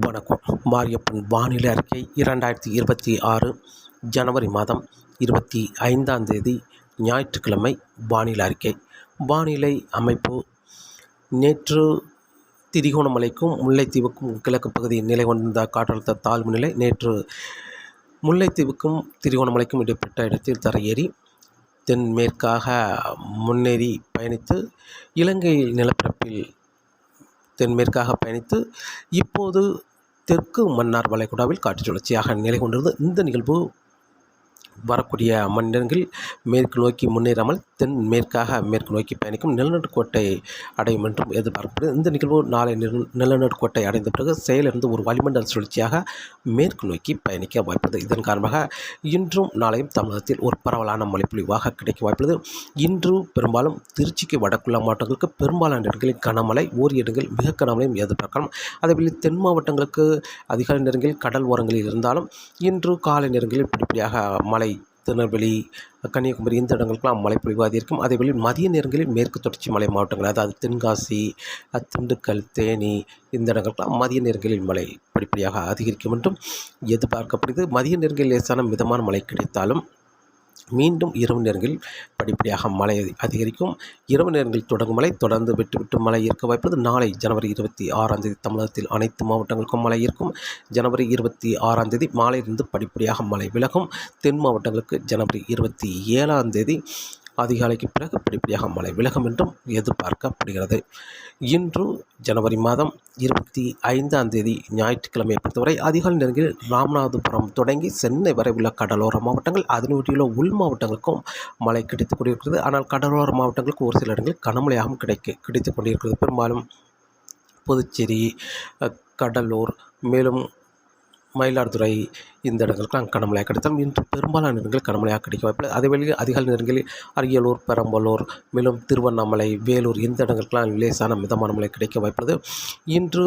வணக்கம். மாரியப்பன் வானிலை அறிக்கை இரண்டாயிரத்தி இருபத்தி ஆறு ஜனவரி மாதம் இருபத்தி ஐந்தாம் தேதி ஞாயிற்றுக்கிழமை வானிலை அறிக்கை. வானிலை அமைப்பு. நேற்று திரிகோணமலைக்கும் முல்லைத்தீவுக்கும் கிழக்கு பகுதியில் நிலை கொண்டிருந்த காற்றழுத்த தாழ்வு நிலை நேற்று முல்லைத்தீவுக்கும் திரிகோணமலைக்கும் இடைப்பட்ட இடத்தில் தரையேறி தென்மேற்காக முன்னேறி பயணித்து இலங்கை நிலப்பரப்பில் தென்மேற்காக பயணித்து இப்போது தெற்கு மன்னார் வளைகுடாவில் காற்று சுழற்சியாக நிலை கொண்டிருந்தது இந்த நிகழ்வு வரக்கூடிய மன்னர்கள் மேற்கு நோக்கி முன்னேறாமல் தென் மேற்காக மேற்கு நோக்கி பயணிக்கும் நிலநடுக்கோட்டை அடையும் என்றும் எதிர்பார்க்கப்படுது இந்த நிகழ்வு நாளை நிலநடுக்கோட்டை அடைந்த பிறகு செயலிருந்து ஒரு வளிமண்டல சுழற்சியாக மேற்கு நோக்கி பயணிக்க வாய்ப்புள்ளது. இதன் காரணமாக இன்றும் நாளையும் தமிழகத்தில் ஒரு பரவலான மழைப்பொழிவாக கிடைக்க வாய்ப்புள்ளது. இன்று பெரும்பாலும் திருச்சிக்கு வடக்குள்ள மாவட்டங்களுக்கு பெரும்பாலான இடங்களில் கனமழை ஓர் இடங்களில் மிக கனமழையும் எதிர்பார்க்கலாம். அதேபோல் தென் மாவட்டங்களுக்கு அதிகாலை நேரங்களில் கடல் ஓரங்களில் இருந்தாலும் இன்று காலை நேரங்களில் படிப்படியாக மழை திருநெல்வேலி கன்னியாகுமரி இந்த இடங்களுக்கெல்லாம் மழை பொழிவு அதிகரிக்கும் அதேபோல் மதிய நேரங்களில் மேற்கு தொடர்ச்சி மலை மாவட்டங்கள் அதாவது தென்காசி திண்டுக்கல் தேனி இந்த இடங்களுக்கெல்லாம் மதிய நேரங்களில் மழை படிப்படியாக அதிகரிக்கும் என்றும் எதிர்பார்க்கப்படுகிறது. மதிய நேரங்களில் லேசான மிதமான மழை கிடைத்தாலும் மீண்டும் இரவு நேரங்களில் படிப்படியாக மழை அதிகரிக்கும். இரவு நேரங்களில் தொடங்கும் மழை தொடர்ந்து விட்டு விட்டு மழை இருக்க வாய்ப்புள்ளது. நாளை ஜனவரி இருபத்தி ஆறாம் தேதி தமிழகத்தில் அனைத்து மாவட்டங்களுக்கும் மழை இருக்கும். ஜனவரி இருபத்தி ஆறாம் தேதி மாலையிலிருந்து படிப்படியாக மழை விலகும். தென் மாவட்டங்களுக்கு ஜனவரி இருபத்தி ஏழாம் தேதி அதிகாலைக்கு பிறகு படிப்படியாக மழை விலகும் என்றும் எதிர்பார்க்கப்படுகிறது. இன்று ஜனவரி மாதம் இருபத்தி ஐந்தாம் தேதி ஞாயிற்றுக்கிழமையை பொறுத்தவரை அதிகாலை நேரங்களில் ராமநாதபுரம் தொடங்கி சென்னை வரை உள்ள கடலோர மாவட்டங்கள் அதனையொட்டியுள்ள உள் மாவட்டங்களுக்கும் மழை கிடைத்துக் கொண்டிருக்கிறது. ஆனால் கடலோர மாவட்டங்களுக்கு ஒரு சில இடங்களில் கனமழையாகவும் கிடைக்க கிடைத்துக் கொண்டிருக்கிறது. பெரும்பாலும் புதுச்சேரி கடலூர் மேலும் மயிலாடுதுறை இந்த இடங்களுக்கெல்லாம் கனமழையாக கிடைத்தாலும் இன்று பெரும்பாலான இடங்கள் கனமழையாக கிடைக்க வாய்ப்பில்லை. அதே வேளையில் அதிகாலை நேரங்களில் அரியலூர் பெரம்பலூர் மேலும் திருவண்ணாமலை வேலூர் இந்த இடங்களுக்கெல்லாம் லேசான மிதமான மழை கிடைக்க வாய்ப்புள்ளது இன்று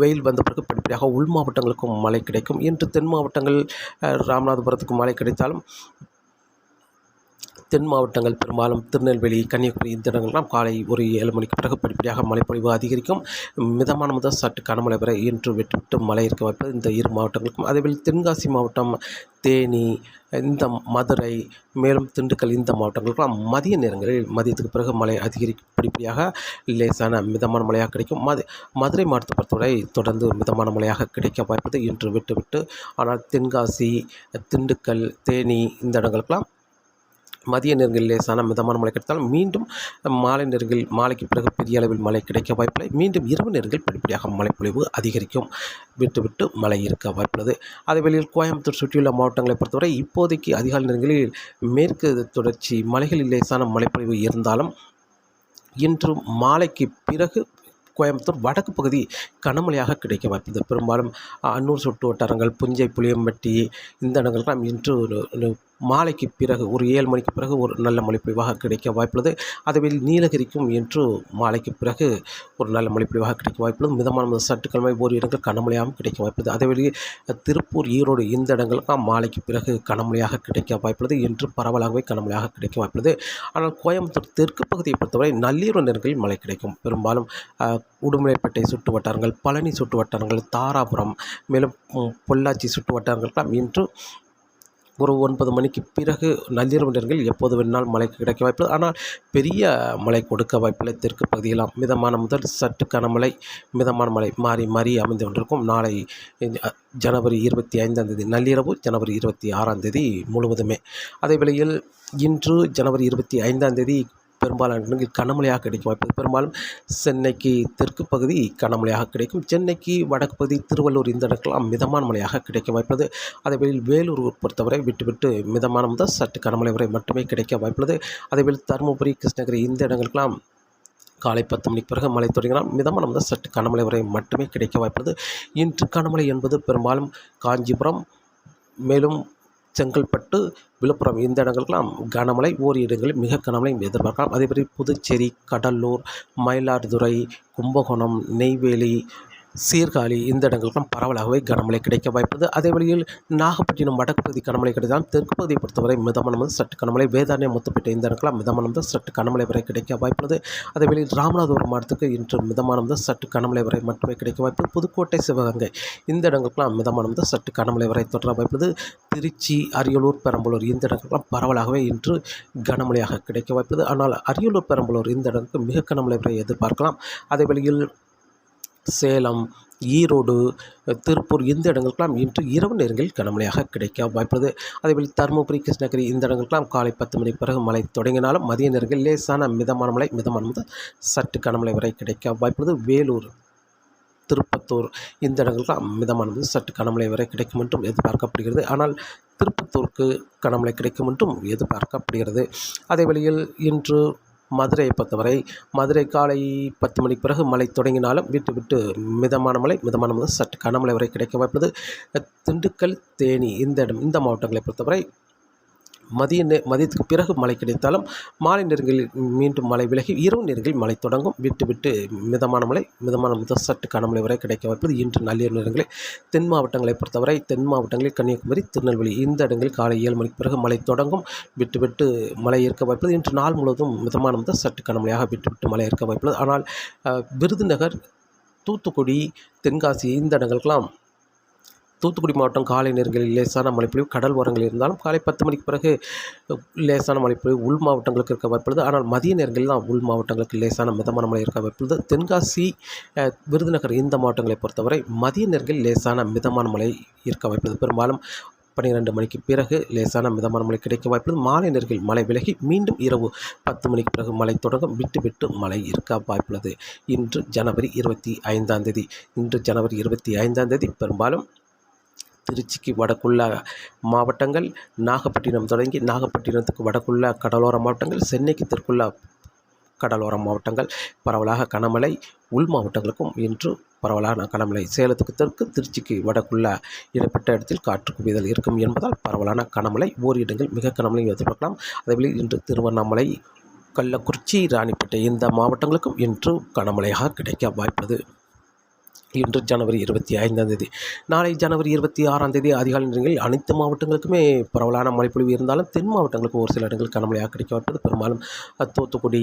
வெயில் வந்த பிறகு படிப்படியாக உள் மாவட்டங்களுக்கும் மழை கிடைக்கும். இன்று தென் மாவட்டங்கள் ராமநாதபுரத்துக்கு மழை கிடைத்தாலும் தென் மாவட்டங்கள் பெரும்பாலும் திருநெல்வேலி கன்னியாகுமரி இந்த இடங்கள்லாம் காலை ஒரு ஏழு மணிக்கு பிறகு படிப்படியாக மழைப்பொழிவு அதிகரிக்கும். மிதமான முதல் சற்று கனமழை வரை இன்று விட்டுவிட்டு மழை இருக்க வாய்ப்பு இந்த இரு மாவட்டங்களுக்கும். அதேபோல் தென்காசி மாவட்டம் தேனி இந்த மதுரை மேலும் திண்டுக்கல் இந்த மாவட்டங்களுக்கெல்லாம் மதிய நேரங்களில் மதியத்துக்கு பிறகு மழை அதிகரி படிப்படியாக லேசான மிதமான மழையாக கிடைக்கும். மது மதுரை மாவட்டத்தை பொறுத்தவரை தொடர்ந்து மிதமான மழையாக கிடைக்க வாய்ப்பது இன்று விட்டுவிட்டு ஆனால் தென்காசி திண்டுக்கல் தேனி இந்த இடங்களுக்கெல்லாம் மதிய நேரங்களில் லேசான மிதமான மழை கிடைத்தாலும் மீண்டும் மாலை நேரங்களில் மாலைக்கு பிறகு பெரிய அளவில் மழை கிடைக்க வாய்ப்பில்லை. மீண்டும் இரவு நேரங்கள் படிப்படியாக மழைப்பொழிவு அதிகரிக்கும். விட்டு விட்டு மழை இருக்க வாய்ப்புள்ளது. அதே வேளையில் கோயம்புத்தூர் சுற்றியுள்ள மாவட்டங்களை பொறுத்தவரை இப்போதைக்கு அதிகாலை நேரங்களில் மேற்கு தொடர்ச்சி மலைகளில் லேசான மழைப்பொழிவு இருந்தாலும் இன்று மாலைக்கு பிறகு கோயம்புத்தூர் வடக்கு பகுதி கனமழையாக கிடைக்க வாய்ப்புள்ளது. பெரும்பாலும் அன்னூர் சுட்டு வட்டாரங்கள் புஞ்சை புளியம்பட்டி இந்த இடங்கள்லாம் இன்று மாலைக்கு பிறகு ஒரு ஏழு மணிக்கு பிறகு ஒரு நல்ல மழைப்பொழிவாக கிடைக்க வாய்ப்புள்ளது. அதுவே நீலகிரிக்கும் இன்று மாலைக்கு பிறகு ஒரு நல்ல மழைப்பொழிவாக கிடைக்க வாய்ப்புள்ளது. மிதமான சட்டுக்கிழமை ஒரு இடங்கள் கனமழையாகவும் கிடைக்க வாய்ப்புள்ளது. அதேவேளை திருப்பூர் ஈரோடு இந்த இடங்களுக்கும் மாலைக்கு பிறகு கனமழையாக கிடைக்க வாய்ப்புள்ளது. இன்று பரவலாகவே கனமழையாக கிடைக்க வாய்ப்புள்ளது. ஆனால் கோயம்புத்தூர் தெற்கு பகுதியை பொறுத்தவரை நள்ளிரவு நேரங்களில் மழை கிடைக்கும். பெரும்பாலும் உடுமலைப்பேட்டை சுற்று வட்டாரங்கள் பழனி சுற்று வட்டாரங்கள் தாராபுரம் மேலும் பொள்ளாச்சி சுற்று வட்டாரங்களுக்கெல்லாம் இன்று ஒரு ஒன்பது மணிக்கு பிறகு நள்ளிரவு நேரங்கள் எப்போது வேணாலும் மழை கிடைக்க வாய்ப்பு ஆனால் பெரிய மழை கொடுக்க வாய்ப்பில்லை தெற்கு பகுதியெல்லாம் மிதமான முதல் சற்று கனமழை மிதமான மழை மாறி மாறி அமைந்து கொண்டிருக்கும். நாளை ஜனவரி இருபத்தி ஐந்தாம் தேதி நள்ளிரவு ஜனவரி இருபத்தி ஆறாம் தேதி முழுவதுமே. அதே வேளையில் இன்று ஜனவரி இருபத்தி ஐந்தாம் தேதி பெரும்பாலான இடங்களில் கனமழையாக கிடைக்கும் வாய்ப்பு. பெரும்பாலும் சென்னைக்கு தெற்கு பகுதி கனமழையாக கிடைக்கும். சென்னைக்கு வடக்கு பகுதி திருவள்ளூர் இந்த இடங்கள்லாம் மிதமான மழையாக கிடைக்க வாய்ப்புள்ளது. அதேவேளை வேலூர் பொறுத்தவரை விட்டு விட்டு மிதமான முதல் சற்று கனமழை வரை மட்டுமே கிடைக்க வாய்ப்புள்ளது. அதேவேளை தருமபுரி கிருஷ்ணகிரி இந்த இடங்களுக்கெல்லாம் காலை பத்து மணிக்கு பிறகு மழை தொடங்கினால் மிதமான முதல் சற்று கனமழை வரை மட்டுமே கிடைக்க வாய்ப்புள்ளது. இன்று கனமழை என்பது பெரும்பாலும் காஞ்சிபுரம் மேலும் செங்கல்பட்டு விழுப்புரம் இந்த இடங்களுக்கெல்லாம் கனமழை ஓர் இடங்களில் மிக கனமழை எதிர்பார்க்கலாம். அதேமாதிரி புதுச்சேரி கடலூர் மயிலாடுதுறை கும்பகோணம் நெய்வேலி சீர்காழி இந்த இடங்களுக்கும் பரவலாகவே கனமழை கிடைக்க வாய்ப்புள்ளது. அதே வழியில் நாகப்பட்டினம் வடக்கு பகுதி கனமழை கிடைத்தாலும் தெற்கு பகுதியை பொறுத்தவரை மிதமான முதல் சற்று கனமழை வேதாரண்யம் முத்துப்பேட்டை இந்த இடங்களாம் மிதமான முதல் சற்று கனமழை வரை கிடைக்க வாய்ப்புள்ளது. அதே வழியில் ராமநாதபுரம் மாவட்டத்துக்கு இன்று மிதமான முதல் சற்று கனமழை வரை மட்டுமே கிடைக்க வாய்ப்பு. புதுக்கோட்டை சிவகங்கை இந்த இடங்களுக்கெல்லாம் மிதமான முதல் சற்று கனமழை வரை தொடர வாய்ப்புள்ளது. திருச்சி அரியலூர் பெரம்பலூர் இந்த இடங்களுக்கெல்லாம் பரவலாகவே இன்று கனமழையாக கிடைக்க வாய்ப்புள்ளது. ஆனால் அரியலூர் பெரம்பலூர் இந்த இடங்களுக்கு மிக கனமழை வரை எதிர்பார்க்கலாம். அதே வழியில் சேலம் ஈரோடு திருப்பூர் இந்த இடங்களுக்கெல்லாம் இன்று இரவு நேரங்களில் கனமழையாக கிடைக்க வாய்ப்புள்ளது. அதேபோல் தருமபுரி கிருஷ்ணகிரி இந்த இடங்களுக்கெல்லாம் காலை பத்து மணிக்கு பிறகு மழை தொடங்கினாலும் மதிய நேரங்களில் லேசான மிதமான மழை மிதமான முதல் சற்று கனமழை வரை கிடைக்க வாய்ப்புள்ளது. வேலூர் திருப்பத்தூர் இந்த இடங்களுக்கெல்லாம் மிதமான முதல் சற்று கனமழை வரை கிடைக்கும் என்றும் எதிர்பார்க்கப்படுகிறது. ஆனால் திருப்பத்தூருக்கு கனமழை கிடைக்கும் என்றும் எதிர்பார்க்கப்படுகிறது. அதே வழியில் இன்று மதுரையை பொறுத்தவரை மதுரை காலை பத்து மணிக்கு பிறகு மழை தொடங்கினாலும் விட்டு விட்டு மிதமான மழை மிதமான முதல் சற்று கனமழை வரை கிடைக்க வாய்ப்புள்ளது. திண்டுக்கல் தேனி இந்த இடம் இந்த மாவட்டங்களை பொறுத்தவரை மதிய நே மதியத்துக்கு பிறகு மழை கிடைத்தாலும் மாலை நேரங்களில் மீண்டும் மழை விலகி இரவு நேரங்களில் மழை தொடங்கும். விட்டு விட்டு மிதமான மழை மிதமான முதல் சற்று கனமழை வரை கிடைக்க வாய்ப்பது இன்று நள்ளிரவு நேரங்களில். தென் மாவட்டங்களை பொறுத்தவரை தென் மாவட்டங்களில் கன்னியாகுமரி திருநெல்வேலி இந்த இடங்களில் காலை ஏழு மணிக்கு பிறகு மழை தொடங்கும். விட்டு விட்டு மழை இருக்க வாய்ப்பது இன்று நாள் முழுவதும் மிதமான முதல் சற்று கனமழையாக விட்டு விட்டு மழை இருக்க வாய்ப்புள்ளது. ஆனால் விருதுநகர் தூத்துக்குடி தென்காசி இந்த இடங்களுக்கெல்லாம் தூத்துக்குடி மாவட்டம் காலை நேரங்களில் லேசான மழைப்பொழிவு கடல் ஓரங்களில் இருந்தாலும் காலை பத்து மணிக்கு பிறகு லேசான மழைப்பொழிவு உள் மாவட்டங்களுக்கு இருக்க வாய்ப்புள்ளது ஆனால் மதிய நேரங்களில் தான் உள் மாவட்டங்களுக்கு லேசான மிதமான மழை இருக்க வாய்ப்புள்ளது தென்காசி விருதுநகர் இந்த மாவட்டங்களை பொறுத்தவரை மதிய நேரங்களில் லேசான மிதமான மழை இருக்க வாய்ப்புள்ளது பெரும்பாலும் பன்னிரெண்டு மணிக்கு பிறகு லேசான மிதமான மழை கிடைக்க வாய்ப்புள்ளது மாலை நேரங்களில் மழை விலகி மீண்டும் இரவு பத்து மணிக்கு பிறகு மழை தொடங்கும். விட்டு விட்டு மழை இருக்க வாய்ப்புள்ளது இன்று ஜனவரி இருபத்தி ஐந்தாம் தேதி. இன்று ஜனவரி இருபத்தி ஐந்தாம் தேதி. பெரும்பாலும் திருச்சிக்கு வடக்குள்ள மாவட்டங்கள் நாகப்பட்டினம் தொடங்கி நாகப்பட்டினத்துக்கு வடக்குள்ள கடலோர மாவட்டங்கள் சென்னைக்கு தெற்குள்ள கடலோர மாவட்டங்கள். பரவலாக கனமழை உள் மாவட்டங்களுக்கும் இன்று பரவலான கனமழை. சேலத்துக்கு தெற்கு திருச்சிக்கு வடக்குள்ள இடப்பட்ட இடத்தில் காற்று குவிதல் இருக்கும் என்பதால் பரவலான கனமழை ஓரிடங்கள் மிக கனமழை எதிர்பார்க்கலாம். அதேபோல் இன்று திருவண்ணாமலை கள்ளக்குறிச்சி ராணிப்பேட்டை இந்த மாவட்டங்களுக்கும் இன்று கனமழையாக கிடைக்க வாய்ப்பது இன்று ஜனவரி இருபத்தி ஐந்தாம் தேதி. நாளை ஜனவரி இருபத்தி ஆறாம் தேதி அதிகாலை நேரங்களில் அனைத்து மாவட்டங்களுக்குமே பரவலான மழைப்பொழிவு இருந்தாலும் தென் மாவட்டங்களுக்கு ஒரு சில இடங்கள் கனமழையாக கிடைக்க வாய்ப்பது பெரும்பாலும் தூத்துக்குடி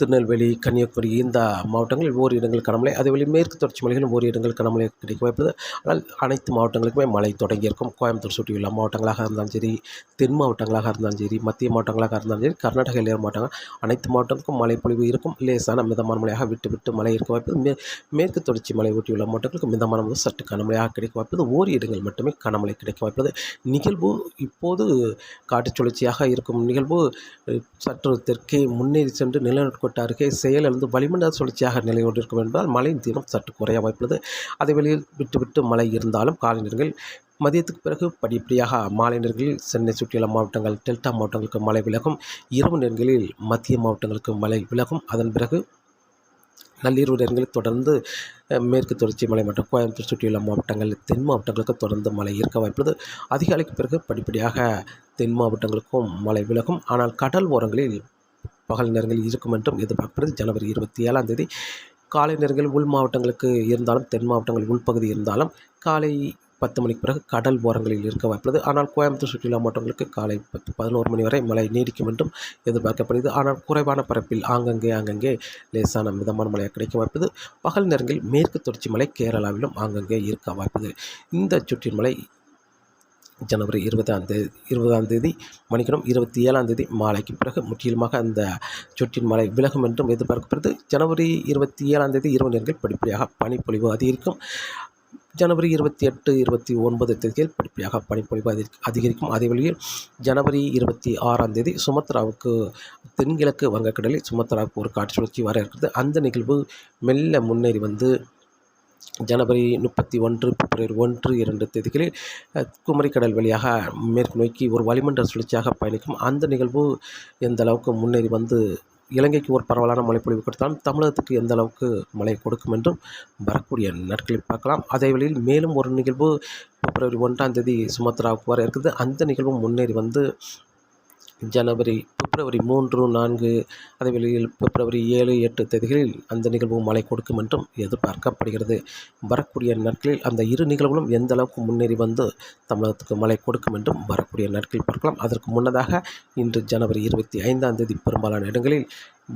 திருநெல்வேலி கன்னியாகுமரி இந்த மாவட்டங்களில் ஓரி இடங்கள் கனமழை அதேவேளை மேற்கு தொடர்ச்சி மலைகளிலும் ஓரி இடங்கள் கனமழை கிடைக்க வாய்ப்பது ஆனால் அனைத்து மாவட்டங்களுக்குமே மழை தொடங்கியிருக்கும் கோயம்புத்தூர் சுற்றியுள்ள மாவட்டங்களாக இருந்தாலும் சரி தென் மாவட்டங்களாக இருந்தாலும் சரி மத்திய மாவட்டங்களாக இருந்தாலும் சரி கர்நாடக எல்லையோர மாவட்டங்கள் அனைத்து மாவட்டங்களுக்கும் மழை பொழிவு இருக்கும். லேசான மிதமான மழையாக விட்டு விட்டு மழை இருக்க வாய்ப்பது மே மேற்கு தொடர்ச்சி மலை ஒட்டியுள்ள மாவட்டங்களுக்கு மிதமான முதல் சற்று கனமழையாக கிடைக்க வாய்ப்பது ஓரி இடங்கள் மட்டுமே கனமழை கிடைக்க வாய்ப்பது நிகழ்வு இப்போது காட்டுச் சுழற்சியாக இருக்கும் நிகழ்வு சற்று தெற்கே முன்னேறி சென்று நிலநடுக்கோட்டு அருகே செயலிழந்து வளிமண்டல சுழற்சியாக நிலை கொண்டிருக்கும் என்பதால் மழையின் தீவிரம் சற்று குறைய வாய்ப்புள்ளது. அதே வெளியில் விட்டுவிட்டு மழை இருந்தாலும் காலை நேரங்களில் மதியத்துக்கு பிறகு படிப்படியாக மாலை நேரங்களில் சென்னை சுற்றியுள்ள மாவட்டங்கள் டெல்டா மாவட்டங்களுக்கு மழை விலகும். இரவு நேரங்களில் மத்திய மாவட்டங்களுக்கு மழை விலகும். அதன் பிறகு நள்ளிரவு நேரங்களில் தொடர்ந்து மேற்கு தொடர்ச்சி மலை மற்றும் கோயம்புத்தூர் சுற்றியுள்ள மாவட்டங்கள் தென் மாவட்டங்களுக்கு தொடர்ந்து மழை இருக்க வாய்ப்புள்ளது. அதிகாலைக்கு பிறகு படிப்படியாக தென் மாவட்டங்களுக்கும் மழை விலகும். ஆனால் கடல் ஓரங்களில் பகல் நேரங்களில் இருக்கும் என்றும் எதிர்பார்க்கப்படுது ஜனவரி இருபத்தி ஏழாம் தேதி காலை நேரங்களில் உள் மாவட்டங்களுக்கு இருந்தாலும் தென் மாவட்டங்கள் உள்பகுதி இருந்தாலும் காலை பத்து மணிக்கு பிறகு கடல் ஓரங்களில் இருக்க வாய்ப்புள்ளது. ஆனால் கோயம்புத்தூர் சுற்றுலா மாவட்டங்களுக்கு காலை பத்து பதினோரு மணி வரை மழை நீடிக்கும் என்றும் எதிர்பார்க்கப்படுகிறது. ஆனால் குறைவான பரப்பில் ஆங்கங்கே ஆங்கங்கே லேசான மிதமான மழையாக கிடைக்க வாய்ப்பது பகல் நேரங்களில் மேற்கு தொடர்ச்சி மலை கேரளாவிலும் ஆங்கங்கே இருக்க வாய்ப்புது இந்த சுற்றின் மலை ஜனவரி இருபதாம் தேதி இருபதாம் தேதி மணிக்கணும் இருபத்தி ஏழாம் தேதி மாலைக்கு பிறகு முற்றிலுமாக அந்த சுற்றின் மழை விலகும் என்றும் எதிர்பார்க்கப்படுது. ஜனவரி இருபத்தி ஏழாம் தேதி இரவு நேரங்கள் படிப்படியாக பனிப்பொழிவு அதிகரிக்கும். ஜனவரி இருபத்தி எட்டு இருபத்தி ஒன்பது தேதியில் படிப்படியாக பனிப்பொழிவு அதிக அதிகரிக்கும். அதே வழியில் ஜனவரி இருபத்தி ஆறாம் தேதி சுமத்ராவுக்கு தென்கிழக்கு வங்கக்கடலில் சுமத்ராவுக்கு ஒரு காற்று சுழற்சி வர இருக்கிறது. அந்த நிகழ்வு மெல்ல முன்னேறி வந்து ஜனவரி முப்பத்தி ஒன்று பிப்ரவரி ஒன்று இரண்டு தேதிகளில் குமரிக்கடல் வழியாக மேற்கு நோக்கி ஒரு வளிமண்டல சுழற்சியாக பயணிக்கும் அந்த நிகழ்வு எந்த அளவுக்கு முன்னேறி வந்து இலங்கைக்கு ஒரு பரவலான மழைப்பொழிவு கொடுத்தாலும் தமிழகத்துக்கு எந்த அளவுக்கு மழை கொடுக்கும் என்றும் வரக்கூடிய நாட்களில் பார்க்கலாம். அதே வழியில் மேலும் ஒரு நிகழ்வு பிப்ரவரி ஒன்றாம் தேதி சுமத்ராவுக்கு வர இருக்குது. அந்த நிகழ்வும் முன்னேறி வந்து ஜனவரி பிப்ரவரி மூன்று நான்கு அதே வேளையில் பிப்ரவரி ஏழு எட்டு தேதிகளில் அந்த நிகழ்வும் மழை கொடுக்கும் என்றும் எதிர்பார்க்கப்படுகிறது. வரக்கூடிய நாட்களில் அந்த இரு நிகழ்வுகளும் எந்த அளவுக்கு முன்னேறி வந்து தமிழகத்துக்கு மழை கொடுக்கும் என்றும் வரக்கூடிய நாட்களில் பார்க்கலாம். அதற்கு முன்னதாக இன்று ஜனவரி இருபத்தி ஐந்தாம் தேதி பெரும்பாலான இடங்களில்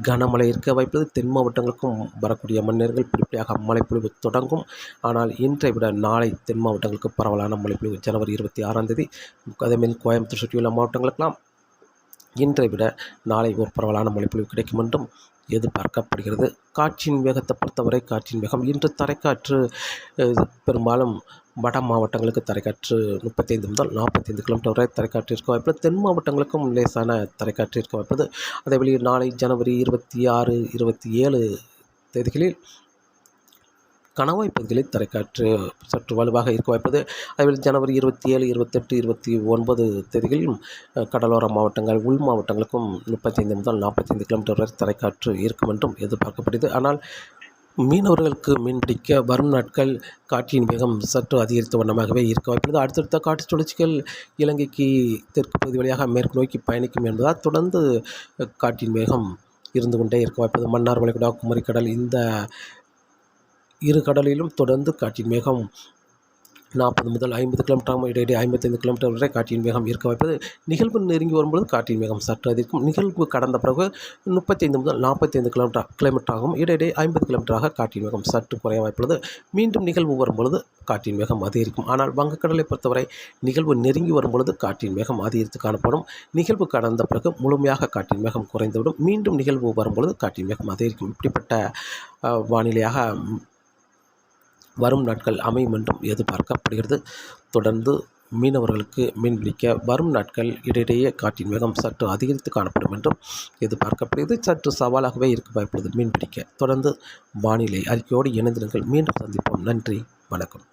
கனமழை இருக்க வாய்ப்புள்ளது. தென் மாவட்டங்களுக்கும் வரக்கூடிய மணிநேரங்கள் படிப்படியாக மழைப்பொழிவு தொடங்கும். ஆனால் இன்றை விட நாளை தென் மாவட்டங்களுக்கு பரவலான மழைப்பொழிவு ஜனவரி இருபத்தி ஆறாம் தேதி. அதேமாரி கோயம்புத்தூர் சுற்றியுள்ள மாவட்டங்களுக்கெல்லாம் இன்றை விட நாளை ஒரு பரவலான மழைப்பொழிவு கிடைக்கும் என்றும் எதிர்பார்க்கப்படுகிறது. காற்றின் வேகத்தை பொறுத்தவரை காற்றின் வேகம் இன்று தரைக்காற்று பெரும்பாலும் வட மாவட்டங்களுக்கு தரைக்காற்று முப்பத்தைந்து முதல் நாற்பத்தைந்து கிலோமீட்டர் வரை தரைக்காற்று இருக்க வாய்ப்புள்ளது. தென் மாவட்டங்களுக்கும் லேசான தரைக்காற்று இருக்க வாய்ப்புள்ளது. அதே வழியில் நாளை ஜனவரி இருபத்தி ஆறு இருபத்தி ஏழு தேதிகளில் கணவாய் பகுதிகளில் தரைக்காற்று சற்று வலுவாக இருக்க வாய்ப்பது. அதேபோல் ஜனவரி இருபத்தி ஏழு இருபத்தெட்டு இருபத்தி ஒன்பது தேதிகளிலும் கடலோர மாவட்டங்கள் உள் மாவட்டங்களுக்கும் முப்பத்தைந்து முதல் நாற்பத்தைந்து கிலோமீட்டர் வரை தரைக்காற்று இருக்கும் என்றும் எதிர்பார்க்கப்படுது ஆனால் மீனவர்களுக்கு மீன்பிடிக்க வரும் நாட்கள் காற்றின் வேகம் சற்று அதிகரித்த வண்ணமாகவே இருக்க வாய்ப்புள்ளது. அடுத்தடுத்த காற்று சுழற்சிகள் இலங்கைக்கு தெற்கு பகுதி வழியாக மேற்கு நோக்கி பயணிக்கும் என்பதால் தொடர்ந்து காற்றின் வேகம் இருந்து கொண்டே இருக்க வாய்ப்பது மன்னார் வளைகுடா குமரிக்கடல் இந்த இரு கடலிலும் தொடர்ந்து காற்றின் வேகம் நாற்பது முதல் ஐம்பது கிலோமீட்டர் இடையிடையே ஐம்பத்தைந்து கிலோமீட்டர் வரை காற்றின் வேகம் இருக்க வாய்ப்பது நிகழ்வு நெருங்கி வரும்பொழுது காற்றின் வேகம் சற்று அதிகம். நிகழ்வு கடந்த பிறகு முப்பத்தைந்து முதல் நாற்பத்தைந்து கிலோமீட்டர் கிலோமீட்டர் ஆகும் இடையிடையே ஐம்பது கிலோமீட்டராக காற்றின் வேகம் சற்று குறைய வாய்ப்புள்ளது. மீண்டும் நிகழ்வு வரும்பொழுது காற்றின் வேகம் அதிகரிக்கும். ஆனால் வங்கக்கடலை பொறுத்தவரை நிகழ்வு நெருங்கி வரும்பொழுது காற்றின் வேகம் அதிகரித்து காணப்படும். நிகழ்வு கடந்த பிறகு முழுமையாக காற்றின் வேகம் குறைந்துவிடும். மீண்டும் நிகழ்வு வரும்பொழுது காற்றின் வேகம் அதிகரிக்கும். இப்படிப்பட்ட வானிலையாக வரும் நாட்கள் அமையும் என்றும் எதிர்பார்க்கப்படுகிறது. தொடர்ந்து மீனவர்களுக்கு மீன் பிடிக்க வரும் நாட்கள் இடையிடையே காற்றின் வேகம் சற்று அதிகரித்து காணப்படும் என்றும் எதிர்பார்க்கப்படுகிறது. சற்று சவாலாகவே இருக்க வாய்ப்புள்ளது மீன்பிடிக்க தொடர்ந்து வானிலை அறிக்கையோடு இணைந்திருங்கள். மீண்டும் சந்திப்போம். நன்றி. வணக்கம்.